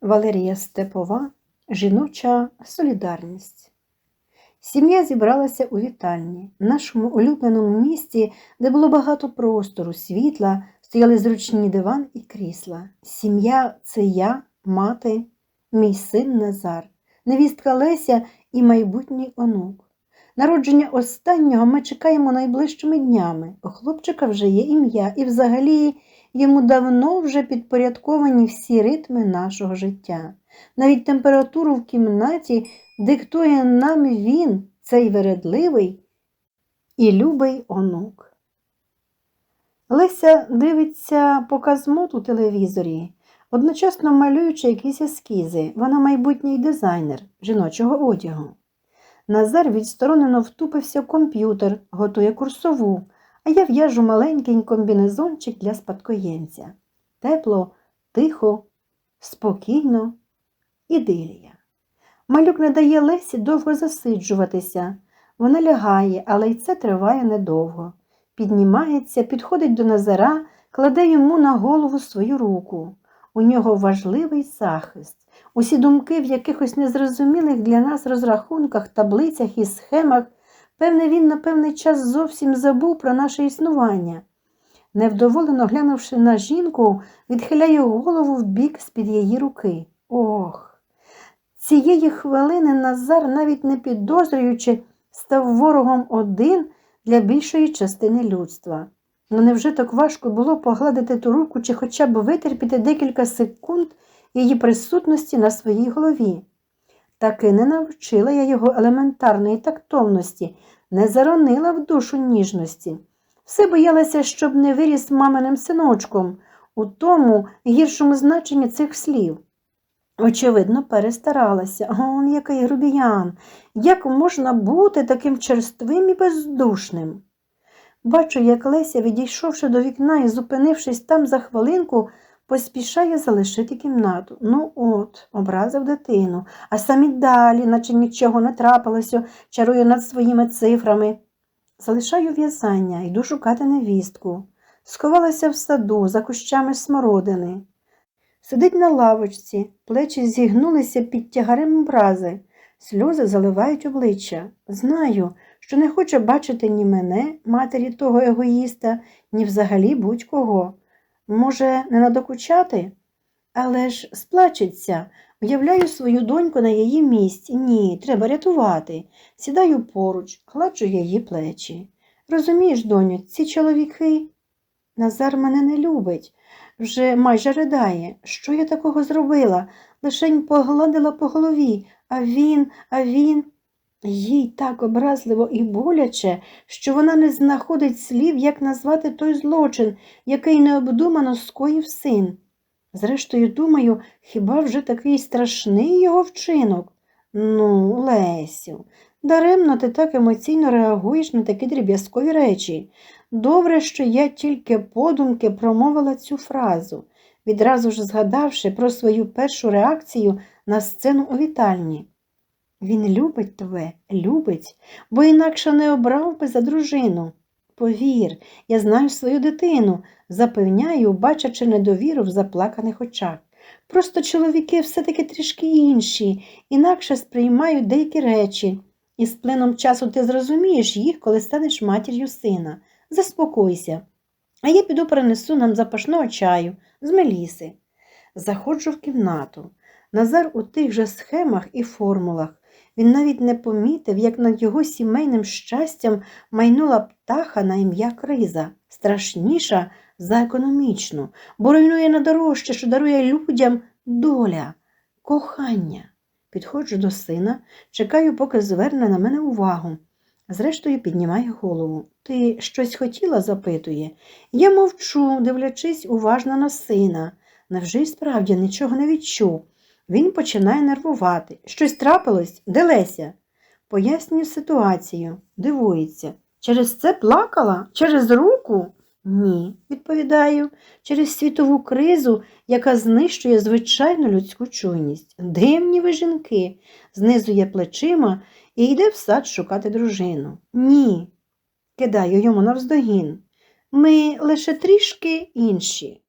Валерія Степова, жіноча солідарність. Сім'я зібралася у вітальні, нашому улюбленому місті, де було багато простору, світла, стояли зручні диван і крісла. Сім'я це я, мати, мій син Назар, невістка Леся і майбутній онук. Народження останнього ми чекаємо найближчими днями. У хлопчика вже є ім'я, і взагалі йому давно вже підпорядковані всі ритми нашого життя. Навіть температуру в кімнаті диктує нам він, цей вередливий і любий онук. Леся дивиться показ мод у телевізорі, одночасно малюючи якісь ескізи. Вона майбутній дизайнер жіночого одягу. Назар відсторонено втупився в комп'ютер, готує курсову, а я в'яжу маленький комбінезончик для спадкоємця. Тепло, тихо, спокійно, ідилія. Малюк не дає Лесі довго засиджуватися. Вона лягає, але й це триває недовго. Піднімається, підходить до Назара, кладе йому на голову свою руку. У нього важливий захист. Усі думки в якихось незрозумілих для нас розрахунках, таблицях і схемах, певне, він на певний час зовсім забув про наше існування. Невдоволено глянувши на жінку, відхиляє голову в бік з-під її руки. Ох! Цієї хвилини Назар, навіть не підозрюючи, став ворогом один для більшої частини людства. Ну невже так важко було погладити ту руку чи хоча б витерпіти декілька секунд її присутності на своїй голові? Таки не навчила я його елементарної тактовності, не заронила в душу ніжності. Все боялася, щоб не виріс маминим синочком, у тому гіршому значенні цих слів. Очевидно, перестаралася. Он який грубіян. Як можна бути таким черствим і бездушним? Бачу, як Леся, відійшовши до вікна і зупинившись там за хвилинку, поспішає залишити кімнату. Ну от, образив дитину, а самі далі, наче нічого не трапилося, чарує над своїми цифрами. Залишаю в'язання, йду шукати невістку. Сховалася в саду за кущами смородини. Сидить на лавочці, плечі зігнулися під тягарем образи, сльози заливають обличчя. Знаю, що не хоче бачити ні мене, матері того егоїста, ні взагалі будь-кого. Може, не надокучати? Але ж сплачеться, уявляю свою доньку на її місці. Ні, треба рятувати. Сідаю поруч, гладжу її плечі. Розумієш, доню, ці чоловіки. Назар мене не любить, вже майже ридає. Що я такого зробила? Лишень погладила по голові, а він, а він. Їй так образливо і боляче, що вона не знаходить слів, як назвати той злочин, який необдумано скоїв син. Зрештою, думаю, хіба вже такий страшний його вчинок? Ну, Лесю, даремно ти так емоційно реагуєш на такі дріб'язкові речі. Добре, що я тільки подумки промовила цю фразу, відразу ж згадавши про свою першу реакцію на сцену у вітальні. Він любить тебе, любить, бо інакше не обрав би за дружину. Повір, я знаю свою дитину, запевняю, бачачи недовіру в заплаканих очах. Просто чоловіки все-таки трішки інші, інакше сприймають деякі речі, і з плином часу ти зрозумієш їх, коли станеш матір'ю сина. Заспокойся. А я піду принесу нам запашного чаю з меліси. Заходжу в кімнату. Назар у тих же схемах і формулах. Він навіть не помітив, як над його сімейним щастям майнула птаха на ім'я Криза, страшніша за економічну, бо руйнує найдорожче, що дарує людям доля, кохання. Підходжу до сина, чекаю, поки зверне на мене увагу. Зрештою, піднімає голову. Ти щось хотіла? запитує. Я мовчу, дивлячись уважно на сина. Невже й справді нічого не відчув? Він починає нервувати. Щось трапилось? Де Леся? Пояснюю ситуацію, дивується. Через це плакала? Через руку? Ні, відповідаю, через світову кризу, яка знищує звичайну людську чуйність. Дивні ви жінки, знизує плечима і йде в сад шукати дружину. Ні, кидаю йому навздогін. Ми лише трішки інші.